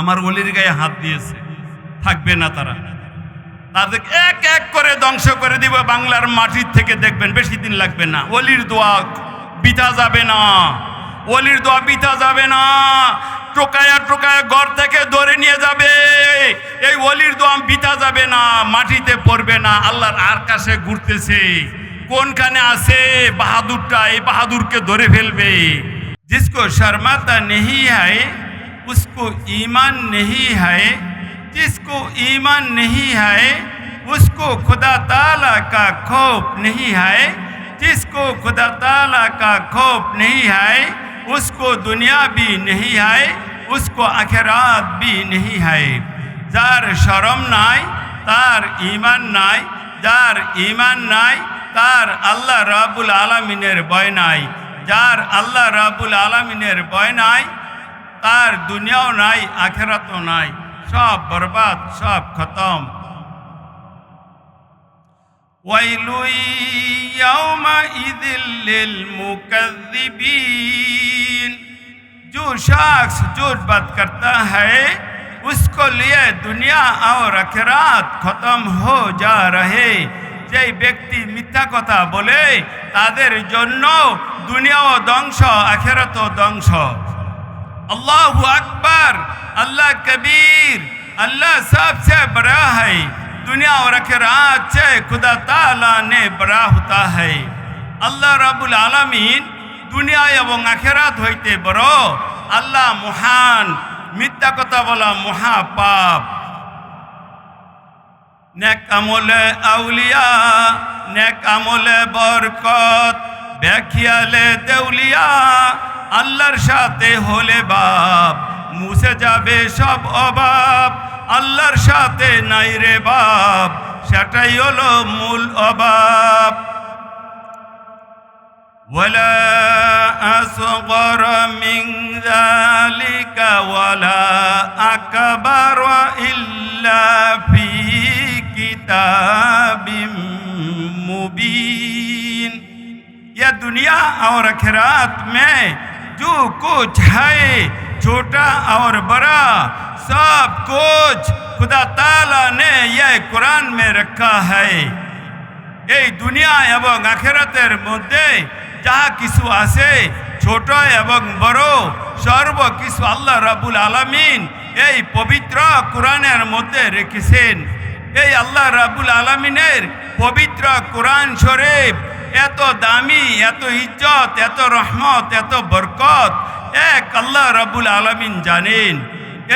আমার অলির গায়ে হাত দিয়েছে। থাকবে না তারা। তাদের এক এক করে ধ্বংস করে দিব, বাংলার মাটির থেকে দেখবেন বেশি দিন লাগবে না। অলির দোয়া বিতা যাবে না। অলির দোয়া বিতা যাবে না। টোকায়া টোকায়া ঘর থেকে ধরে নিয়ে যাবে। এই অলির দোয়া বিতা যাবে না, মাটিতে পড়বে না। আল্লাহর আর কাছে ঘুরতেছে। কোনখানে আছে? বাহাদুরটা এই বাহাদুরকে ধরে ফেলবে। اس کو ایمان نہیں ہے، جس کو ایمان نہیں ہے، اس کو خدا تعالیٰ کا خوف نہیں ہے۔ جس کو خدا تعالیٰ کا خوف نہیں ہے، اس کو دنیا بھی نہیں ہے، اس کو اخرات بھی نہیں ہے۔ جار شرم نائی، تار ایمان نائی۔ جار ایمان نائی، تار اللہ رب আলমিনের বয় جار اللہ আল্লাহ রাবুল আলমিনের বয় নাই তার দুনিয়াও নাই, আখেরাতও নাই। সব বরবাদ, সব খতম। ওয়াইলুই ইয়াউমা ইদিল লিল মুকাজ্জিবিন जो शख्स झूठ बात करता है उसको लिए दुनिया और যেই ব্যক্তি মিথ্যা কথা বলে, তাদের জন্য দুনিয়াও ধ্বংস, আখেরাতও ধ্বংস। अल्लाह अकबर अल्लाह कबीर अल्लाह सबसे बड़ा है दुनिया और अखरात से खुदा ताला ने बड़ा होता है আল্লাহ রাবুল আলামিন দুনিয়া এবং আখেরাত হইতে বড় আল্লাহ মহান মিথ্যা কথা বলা মহা পাপ নেক আমলে আউলিয়া নেক আমলে বরকত ব্যাখিয়ালে দেউলিয়া আল্লাহর সাথে হলে বাপ মুছে যাবে সব অভাব আল্লাহর সাথে নাই রে বাপ সেটাই হলো মূল অভাব ولا أصغر من ذلك ولا أكبر إلا في كتاب مبين يا دنيا اور آخرات میں जो कुछ है छोटा और बड़ा सब कुछ खुदा ताला ने यह कुरान में रखा है এই দুনিয়া এবং আখেরাতের মধ্যে যা কিছু আছে ছোট এবং বড় সর্ব কিছু আল্লাহ রাবুল আলামিন এই পবিত্র কোরআনের মধ্যে রেখেছেন এই আল্লাহ রাবুল আলামিনের পবিত্র কোরআন শরীফ এত দামি, এত ইজ্জত, এত রহমত, এত বরকত। এক আল্লাহ রাবুল আলামিন জানেন।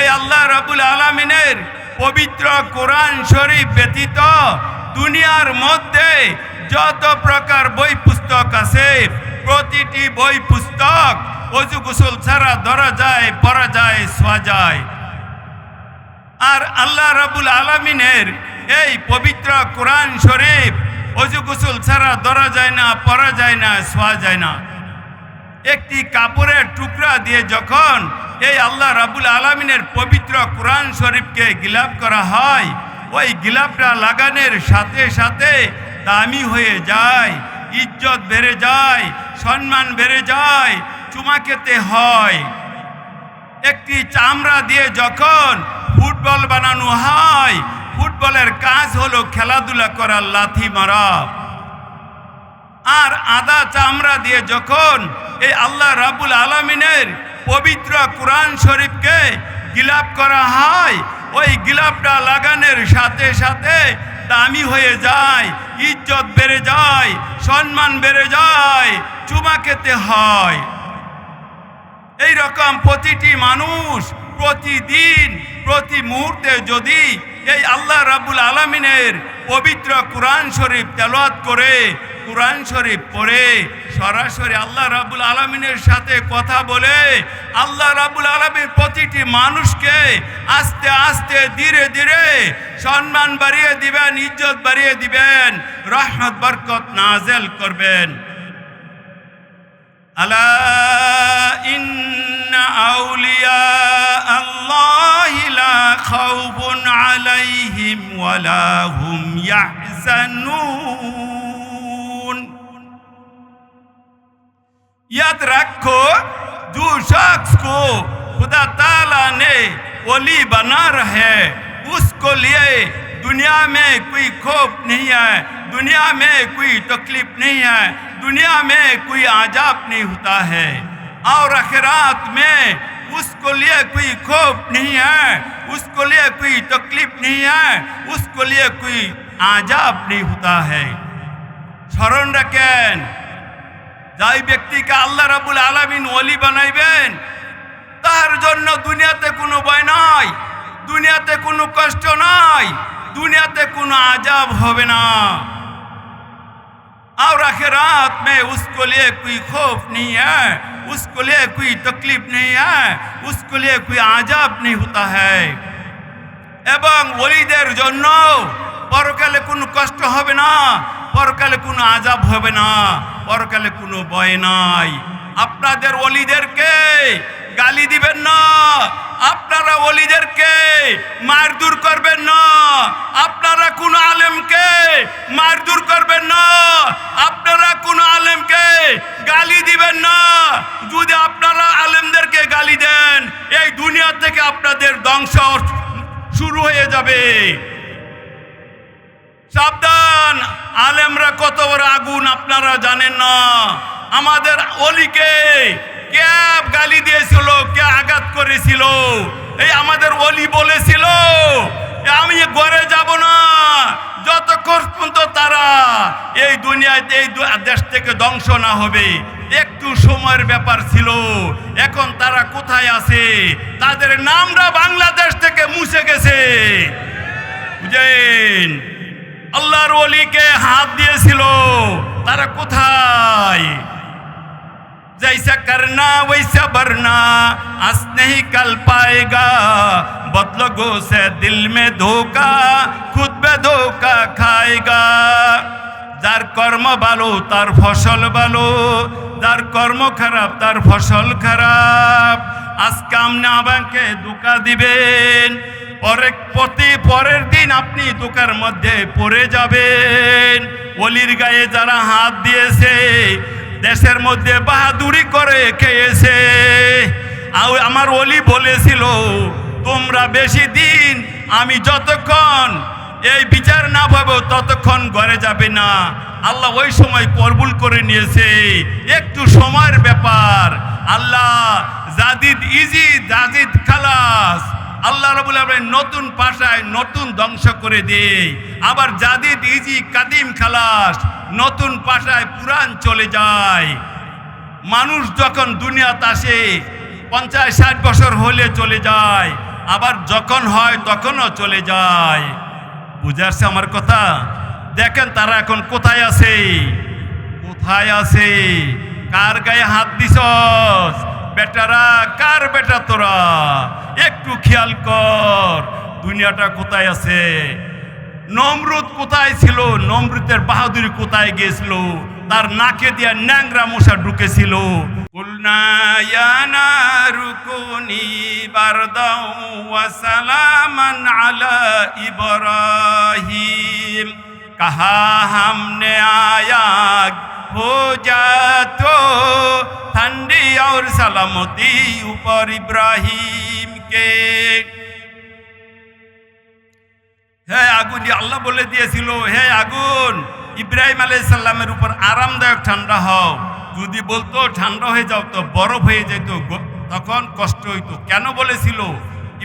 এই আল্লাহ রাবুল আলামিনের পবিত্র কোরআন শরীফ ব্যতীত দুনিয়ার মধ্যে যত প্রকার বই পুস্তক আছে, প্রতিটি বই পুস্তক অজু গোসল ছাড়া ধরা যায়, পড়া যায়, শোয়া যায়। আর আল্লাহ রাবুল আলমিনের এই পবিত্র কোরআন শরীফ অজু গোসল ছাড়া ধরা যায় না, পরা যায় না, শোয়া যায় না। একটি কাপড়ের টুকরা দিয়ে যখন এই আল্লাহ রাবুল আলমিনের পবিত্র কোরআন শরীফকে গিলাপ করা হয়, ওই গিলাপটা লাগানোর সাথে সাথে দামি হয়ে যায়, ইজ্জত বেড়ে যায়, সম্মান বেড়ে যায়, চুমা খেতে হয়। একটি চামড়া দিয়ে যখন ফুটবল বানানো হয় ফুটবলের কাজ হলো খেলাধুলা করার লাথি মারা। আর আদা চামড়া দিয়ে যখন এই আল্লাহ রাবুল আলমিনের পবিত্র কোরআন শরীফকে গিলাপ করা হয়, ওই গিলাপটা লাগানোর সাথে সাথে দামি হয়ে যায়, ইজ্জত বেড়ে যায়, সম্মান বেড়ে যায়, চুমা খেতে হয়। এই রকম প্রতিটি মানুষ প্রতিদিন, প্রতি মুহূর্তে যদি এই আল্লাহ রাবুল আলমিনের পবিত্র কোরআন শরীফ তেলোয়াত করে, কোরআন শরীফ পড়ে, সরাসরি আল্লাহ রাবুল আলমিনের সাথে কথা বলে, আল্লাহ রাবুল আলমীর প্রতিটি মানুষকে আস্তে আস্তে, ধীরে ধীরে সম্মান বাড়িয়ে দিবেন, ইজ্জত বাড়িয়ে দিবেন, রহমত, বরকত নাজেল করবেন। আলা ইন ولا هم يحزنون یاد رکھو، جو شخص کو خدا تعالیٰ نے ولی بنا رہے، اس کو لیے دنیا میں کوئی خوف نہیں ہے، دنیا میں کوئی تکلیف نہیں ہے، دنیا میں کوئی عجاب نہیں ہوتا ہے۔ اور اخرات میں उसको लिए कोई खौफ नहीं है उसको लिए कोई तकलीफ नहीं है उसको लिए कोई आजाब नहीं होता है স্মরণ রাখেন যাই ব্যক্তিকে আল্লাহ রাবুল আলামিন ওলি বানাইবেন তার জন্য দুনিয়াতে কোনো ভয় নাই দুনিয়াতে কোনো কষ্ট নাই দুনিয়াতে কোনো আজাব হবে না और आखिरात में उसको लिए कोई खौफ नहीं है उसको लिए कोई तकलीफ नहीं है उसको लिए कोई आजाब नहीं होता है এবং ওলিদের জন্য পরকালে কোনো কষ্ট হবে না পরকালে কোনো আজাব হবে না পরকালে কোনো ভয় নাই আপনাদের ওলিদেরকে গালি দিবেন না আপনারা ওলিদেরকে মারদুর করবেন না। আপনারা কোন আলেমকে মারদুর করবেন না। আপনারা কোন আলেমকে গালি দিবেন না। যদি আপনারা আলেমদেরকে গালি দেন, এই দুনিয়া থেকে আপনাদের ধ্বংস শুরু হয়ে যাবে। সাবধান, আলেমরা কত বড় আগুন আপনারা জানেন না। আমাদের অলিকে কে গালি দিয়েছিল, কে আঘাত করেছিল এই আমাদের অলি বলেছিল আমি ঘরে যাব না। যতক্ষণ পর্যন্ত তারা এই দুনিয়াতে, এই দেশ থেকে ধ্বংস না হবে, একটু সময়ের ব্যাপার ছিল। এখন তারা কোথায় আছে? তাদের নামরা বাংলাদেশ থেকে মুছে গেছে। বুঝেন? আল্লাহর ওলিকে হাত দিয়েছিল। তারা কোথায়? जैसा करना वैसा भरना हंस नहीं कल पाएगा बदलोगों से दिल में धोखा खुद में धोखा खाएगा যার কর্ম ভালো তার ফসল ভালো যার কর্ম খারাপ তার ফসল খারাপ আজকে আপনি আমাকে ধোকা দিবেন পরে প্রতি পরের দিন আপনি দোকার মধ্যে পড়ে যাবেন অলির গায়ে যারা হাত দিয়েছে দেশের মধ্যে বাহাদুরি করে খেয়েছে। আমার অলি বলেছিল, তোমরা বেশি দিন আমি যতক্ষণ এই বিচার না পাবো, ততক্ষণ ঘরে যাবে না। আল্লাহ ওই সময় কবুল করে নিয়েছে। একটু সময়ের ব্যাপার। আল্লাহ জাদিদ ইজি জাদিদ খালাস। আল্লাহ রবুল আলমিন নতুন পাশায় নতুন ধ্বংস করে দেয়। আবার জাদিদ ইজি কাদিম, খালাস নতুন পাশায় পুরাণ চলে যায়। মানুষ যখন দুনিয়াতে আসে, পঞ্চাশ, ষাট বছর হলে চলে যায়, আবার যখন হয় তখনও চলে যায়। বুঝে আসছে আমার কথা? দেখেন তারা এখন কোথায় আছে? কোথায় আছে? কার গায়ে হাত দিস বেটারা, কার বেটা তোরা? খেয়াল কর, দুনিয়াটা কোথায় আছে? নমরুদ কোথায় ছিল? নমরুদের বাহাদুরি কোথায় গিয়েছিল? তার নাকে দিয়া ন্যাংরা মশা ঢুকেছিল। ঠান্ডি আর সালামতি উপর ইব্রাহিম। দিকে হ্যাঁ আগুন আল্লাহ বলে দিয়েছিল, হে আগুন, ইব্রাহিম আলাইসাল্লামের উপর আরামদায়ক ঠান্ডা হও। যদি বলতো ঠান্ডা হয়ে যাও, তো বরফ হয়ে যেত তখন কষ্ট হইতো। কেন বলেছিল?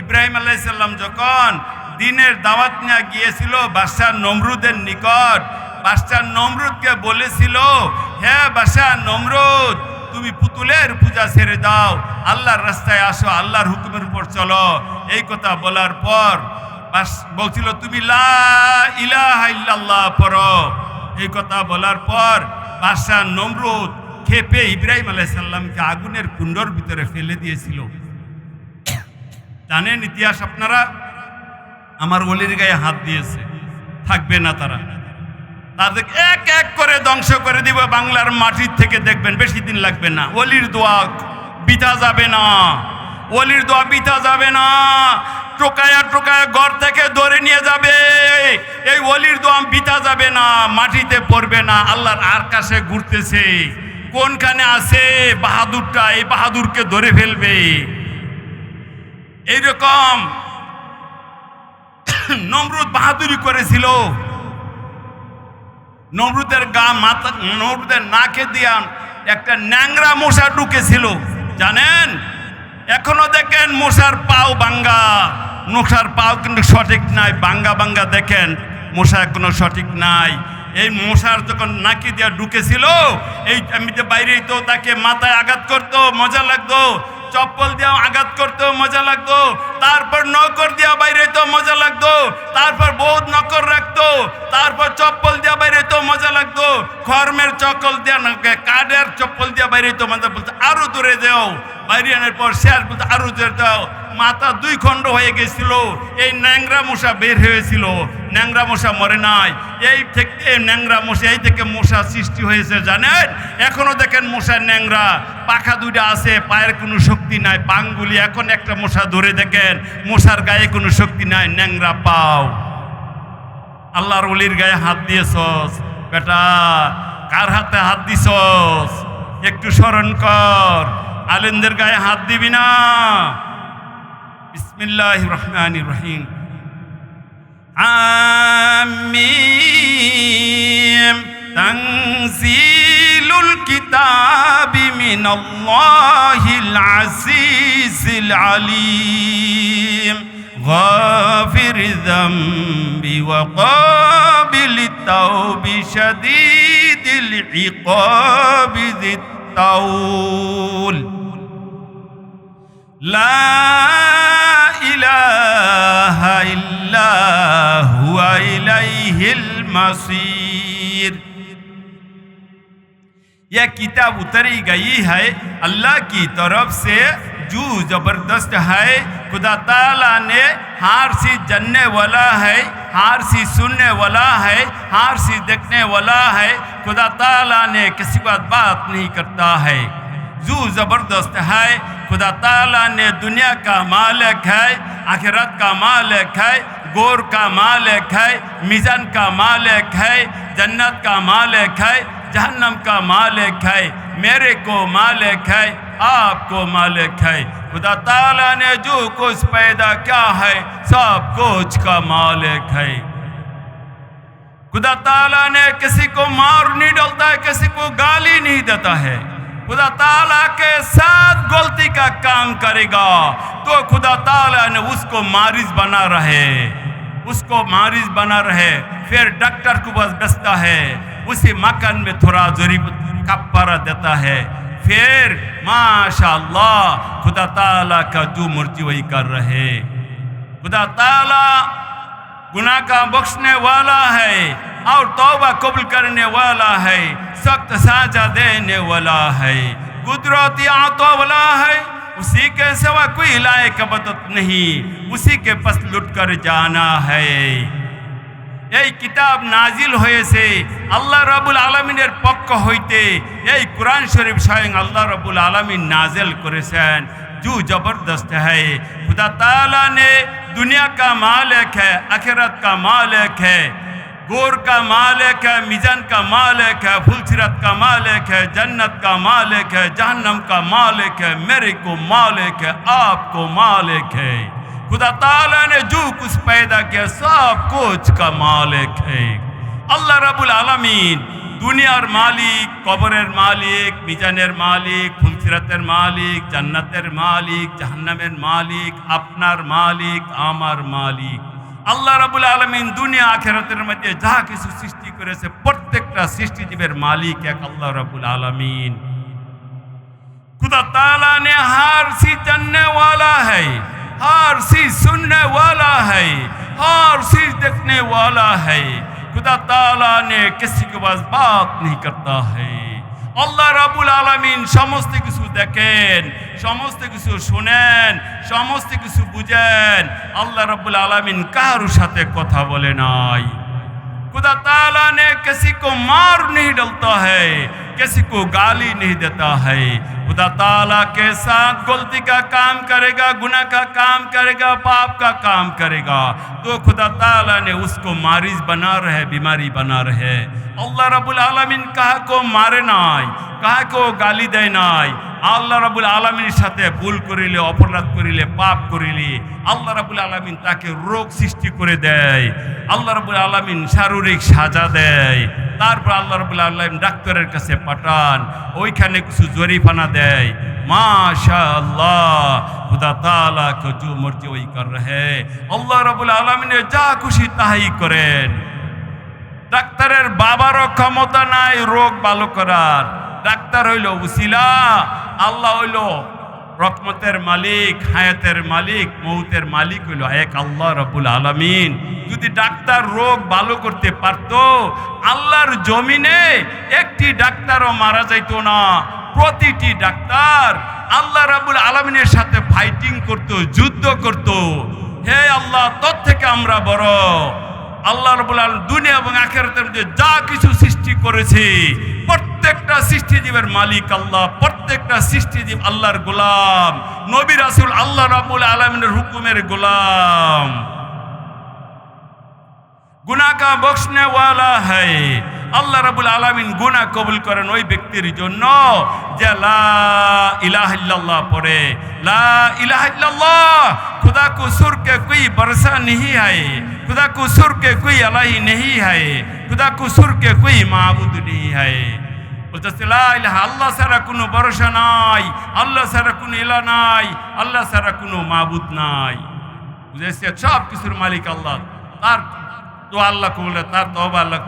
ইব্রাহিম আলাইসাল্লাম যখন দিনের দাওয়াত নিয়ে গিয়েছিল বাদশাহ নমরুদের নিকট বাদশাহ নমরুদকে বলেছিল হ্যাঁ বাদশাহ নমরুদ তুমি পুতুলের পূজা ছেড়ে দাও। আল্লাহর রাস্তায় আসো, আল্লাহর হুকুমের উপর চলো। এই কথা বলার পর বলছিল, তুমি লা ইলাহা পড়ো। এই কথা বলার পর বাদশাহ নমরুদ খেপে ইব্রাহিম আলাইসাল্লামকে আগুনের কুণ্ডর ভিতরে ফেলে দিয়েছিল। জানেন ইতিহাস আপনারা? আমার অলির গায়ে হাত দিয়েছে। থাকবে না তারা। তাদের এক এক করে ধ্বংস করে দিব বাংলার মাটির থেকে, দেখবেন বেশি দিন লাগবে না। অলির দোয়া বিতা যাবে না। অলির দোয়া বিতা যাবে না। টোকায়া টোকায়া ঘর থেকে ধরে নিয়ে যাবে। এই অলির দোয়া বিতা যাবে না, মাটিতে পড়বে না। আল্লাহর আর কাছে ঘুরতেছে। কোনখানে আছে? বাহাদুরটা, এই বাহাদুরকে ধরে ফেলবে। এইরকম নমরুদ বাহাদুরি করেছিল। নমরুদের গা মাথা নমরুদের নাকে দিয়া একটা ন্যাংরা মশা ঢুকেছিল, জানেন? এখনও দেখেন মশার পাও বাঙ্গা। মশার পাও কিন্তু সঠিক নাই, বাঙ্গা বাঙ্গা দেখেন, মশা এখনও সঠিক নাই। এই মশার যখন নাকি দিয়া ঢুকেছিল, এই আমি যে বাইরেই তো তাকে মাথায় আঘাত করতো, মজা লাগতো চপ্পল দিয়ে আঘাত করতেও মজা লাগতো। তারপর নকর দিয়া বাইরে তো মজা লাগতো। তারপর বহুত নকর রাখতো। তারপর চপ্পল দিয়া বাইরে তো মজা লাগতো। খর্মের চকল দিয়া কাঠের চপ্পল দিয়া বাইরে তো মজা বলতো আরও দূরে যাও। বাইরে আনার পর শেয়ার বলতো, আরও দূরে যাও। মাথা দুই খণ্ড হয়ে গেছিল। এই ন্যাংরা মশা বের হয়েছিল। ন্যাংরা মশা মরে নাই। এই থেকে ন্যাংরা মশা এই থেকে মশা সৃষ্টি হয়েছে, জানেন? এখনও দেখেন মশা ন্যাংরা। পাখা দুইটা আছে, পায়ের কোনো শক্তি নাই। পাঙ্গুলি এখন একটা মশা ধরে দেখেন, মশার গায়ে কোনো শক্তি নাই। ন্যাংরা পাও। আল্লাহর অলির গায়ে হাত দিয়েছস। বেটা, কার হাতে হাত দিছস? একটু স্মরণ কর। আলেমদের গায়ে হাত দিবি না। বিসমিল্লাহ রহমান রহিম আমিম তানজিলুল কিতাবি মিনাল্লাহিল আজিজিল আলিম غافر الذنب وقابل التوب شديد العقاب ذي الطول لا الہ الا ہوا الیہ المصیر یہ کتاب اتری گئی ہے، اللہ کی طرف سے جو زبردست ہے، خدا تعالیٰ نے ہار سی جننے والا ہے، ہار سی سننے والا ہے، ہار سی دیکھنے والا ہے، خدا تعالیٰ نے کسی بات بات نہیں کرتا ہے۔ جو زبردست ہے خدا تعالیٰ نے دنیا کا مالک ہے، آخرت کا مالک ہے، گور کا مالک ہے میزن کا مالک ہے، جنت کا مالک ہے، جہنم کا مالک ہے، میرے کو مالک ہے، آپ کو مالک ہے۔ خدا تعالیٰ نے جو کچھ پیدا کیا ہے، سب کچھ کا مالک ہے۔ خدا تعالیٰ نے کسی کو مار نہیں ڈالتا ہے کسی کو گالی نہیں دیتا ہے۔ خدا تعالیٰ کے ساتھ غلطی کا کام کرے گا۔ تو خدا تعالیٰ نے اس کو مارز بنا رہے۔ اس کو مارز بنا رہے۔ پھر ڈاکٹر کو بس بستا ہے۔ اسی مکن میں تھوڑا ضریب کپارہ دیتا ہے۔ پھر ماشاء اللہ خدا تعالیٰ کا جو مرتی وہی کر رہے۔ خدا تعالیٰ گناہ کا بخشنے والا ہے۔ اور توبہ قبل کرنے والا ہے، سخت ساجا دینے والا ہے۔ قدرتی آتو والا ہے، اسی کے سوا کوئی لائق بدت نہیں۔ اسی کے پس لٹ کر جانا ہے۔ এই কিতাব নাজিল হয়েছে আল্লাহ রাবুল আলমিনের পক্ষ হইতে قرآن شریف শরীফ اللہ رب العالمین نازل کرے سین۔ جو جبردست ہے۔ خدا تعالیٰ نے دنیا کا مالک ہے اخرت کا مالک ہے۔ گور کا مالک ہے مجن کا مالک ہے فلسرت کا مالک ہے، جنت کا مالک ہے، جہنم کا مالک ہے، میرے کو مالک ہے، آپ کو مالک ہے۔ خدا تعالیٰ نے جو کچھ پیدا کیا، سب کچھ کا مالک ہے۔ اللہ رب العالمین دنیا اور مالک قبر مالک مجنر مالک ফুলসিরাতের مالک جنتر مالک জাহান্নামের مالک، اپنار مالک، آمار مالک۔ আল্লাহ রাবুল আলমিন দুনিয়া আখেরাতের মধ্যে যা কিছু সৃষ্টি করেছে، প্রত্যেকটা সৃষ্টিজীবের মালিক এক আল্লাহ রাবুল আলমিন। خدا تعالیٰ نے ہر سی جاننے والا ہے ہر سی سننے والا ہے ہر سی دیکھنے والا ہے خدا تعالیٰ نے کسی کے پاس بات نہیں کرتا ہے আল্লাহ রাবুল আলমিন সমস্ত কিছু দেখেন সমস্ত কিছু শুনেন সমস্ত কিছু বুঝেন আল্লাহ রাবুল আলমিন কারোর সাথে কথা বলে নাই खुदा ताला ने किसी को मार नहीं डलता है किसी को गाली नहीं देता है खुदा ताला के साथ गलती का काम करेगा गुनाह का काम करेगा पाप का काम करेगा तो खुदा ताला ने उसको मारिज बना रहे बीमारी बना रहे अल्लाह रबुल आलमीन कहा को मारे নাই কাহা কেউ গালি দেয় নাই আল্লাহ রাবুল আলমীর সাথে ভুল করিলে অপরাধ করিলে পাপ করিলে আল্লাহ রাবুল আলমিন তাকে রোগ সৃষ্টি করে দেয় আল্লাহ রাবুল আলমিন শারীরিক সাজা দেয় তারপর আল্লাহ রবুল্লা আল্লাহ ডাক্তারের কাছে পাঠান, ওইখানে কিছু জরিফানা দেয়। মাশা আল্লাহ খুদা তালা কচু মর্জি ওই কর রহে আল্লাহ রবুল আলমিনে যা খুশি তাহাই করেন। ডাক্তারের বাবারও ক্ষমতা নাই, রোগ ভালো করার। ডাক্তার হইল উসিলা, আল্লাহ হইল রকমতের মালিক, হায়াতের মালিক, মৌতের মালিক হইল এক আল্লাহ রবুল আলমিন। যদি ডাক্তার রোগ ভালো করতে পারত, আল্লাহর জমিনে একটি ডাক্তারও মারা যাইত না। প্রতিটি ডাক্তার আল্লাহ রাবুল আলমিনের সাথে ফাইটিং করত, যুদ্ধ করত। হে আল্লাহ, তোর থেকে আমরা বড়। আল্লাহ রবুল আলম দুনিয়া এবং আখেরাতের মধ্যে যা কিছু সৃষ্টি করেছে প্রত্যেকটা সৃষ্টিজীবের মালিক আল্লাহ, প্রত্যেকটা সৃষ্টিজীব আল্লাহর গোলাম। নবী রাসুল আল্লাহ রাবুল আলমিনের হুকুমের গোলাম। গুনা কা বক্সনে ওয়ালা হ্যায় আল্লাহ রাবুল আলমিন গুনা কবুল করেন ওই ব্যক্তির জন্য যে লা ইলাহিল্লাহ পড়ে। লা ইলাহিল্লাহ খুদা কুসুর কে কুই বর্ষা নেহি হায়। খুদা কুসুর কে কুই আলাহি নেহি হায়। খুদা কুসুর কে কুই মাহবুদ নেহি হায়। বলতেছে আল্লাহ ছাড়া কোনো ভরসা নাই। আল্লাহ ছাড়া কোনো এলা নাই। আল্লাহ ছাড়া কোনো মাবুদ নাই। বুঝেছে? সব কিছুর মালিক আল্লাহ। তার তো আল্লাহ কবুল তার তবা আল্লাহ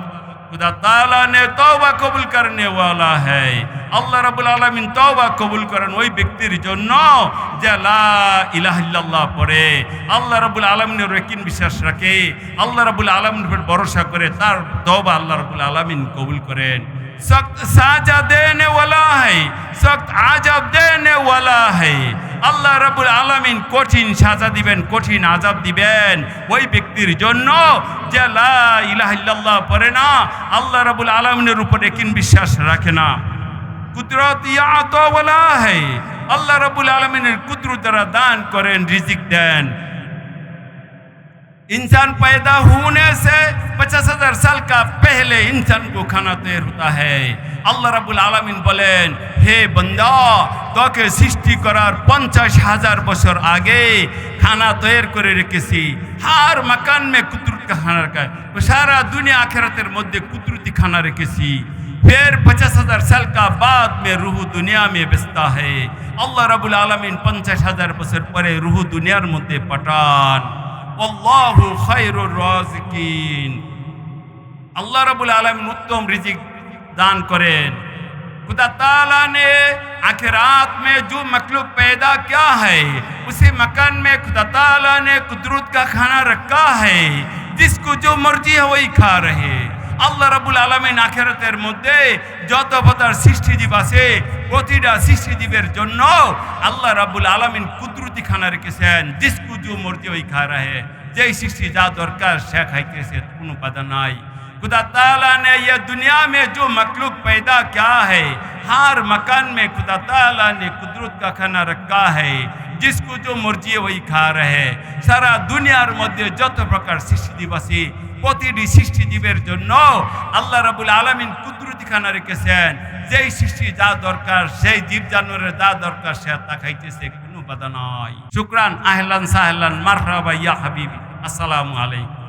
খুদা তালা নে তবা কবুল করনে ওয়ালা হ্যায়। আল্লাহ রাবুল আলমিন তবা কবুল করেন ওই ব্যক্তির জন্য যে ইলাহিল্লাহ পড়ে। আল্লাহ রাবুল আলমিনের রেকিন বিশ্বাস রাখে। আল্লাহ রাবুল আলমিনের ভরসা করে তার তবা আল্লাহ রাবুল আলমিন কবুল করেন। सख्त साजा देने वाला है सख्त आजाब देने वाला है আল্লাহ রাবুল আলামিন কঠিন সাজা দিবেন কঠিন আজাব দিবেন ওই ব্যক্তির জন্য যে লা ইলাহা ইল্লাল্লাহ পড়ে না আল্লাহ রাবুল আলামিনের উপরে কিন বিশ্বাস রাখে না কুদরত ইয়াতো ওয়ালা है আল্লাহ রাবুল আলামিনের কুদরত দ্বারা দান করেন রিজিক দেন इंसान पैदा होने से पचास हजार साल का पहले इंसान को खाना तैयार होता है আল্লাহ রাবুল আলমিন বলেন হে বন্দা তোকে সৃষ্টি করার পঞ্চাশ হাজার বছর আগে খানা তৈরি করে রেখেছি হার মাকান মে কুদরত का खाना रखा है सारा दुनिया आखिरतेर মধ্যে কুদরতি খানা রেখেছি फिर पचास हजार साल का बाद में रूह दुनिया में बेचता है আল্লাহ রাবুল আলমিন পঞ্চাশ হাজার বছর পরে রুহ দুনিয়ার মধ্যে পাঠান واللہ خیر الرازقین اللہ رب আলমিন উত্তম رزق دان کریں خدا تعالیٰ نے آخرات میں جو مخلوق پیدا کیا ہے اسی مکان میں خدا تعالیٰ نے قدرت کا کھانا رکھا ہے جس کو جو مرضی ہے وہی کھا رہے আল্লাহ রাবুল আলমিন আখেরাতের মধ্যে যত পদার সৃষ্টিজীব আছে প্রতিটা সৃষ্টিজীবের জন্য আল্লাহ রাবুল আলমিন কুদরতি খানা রেখেছেন জিসকু जो মর্জি ওই খা রাহে যেই সৃষ্টি যা দরকার সে খাইতেছে কোনো বাধা নাই खुदा ताला ने यह दुनिया में जो मखलूक पैदा किया है हर मकान में खुदा ताला ने कुदरत का खाना रखा है जिसको जो मर्जी वही खा रहे সারা দুনিয়ার মধ্যে যত প্রকার সৃষ্টিজীব আছে প্রতিটি সৃষ্টি জীবের জন্য আল্লাহ রাবুল আলমিন কুদরতি খানা রেখেছেন। যেই সৃষ্টি যা দরকার, সেই জীব জানোয়ারের যা দরকার, সে তা খাইতেছে কোনো বাধা নয় শুক্রান, আহলান সাহলান, মারহাবা ইয়া হাবিব। আসসালামু আলাইকুম।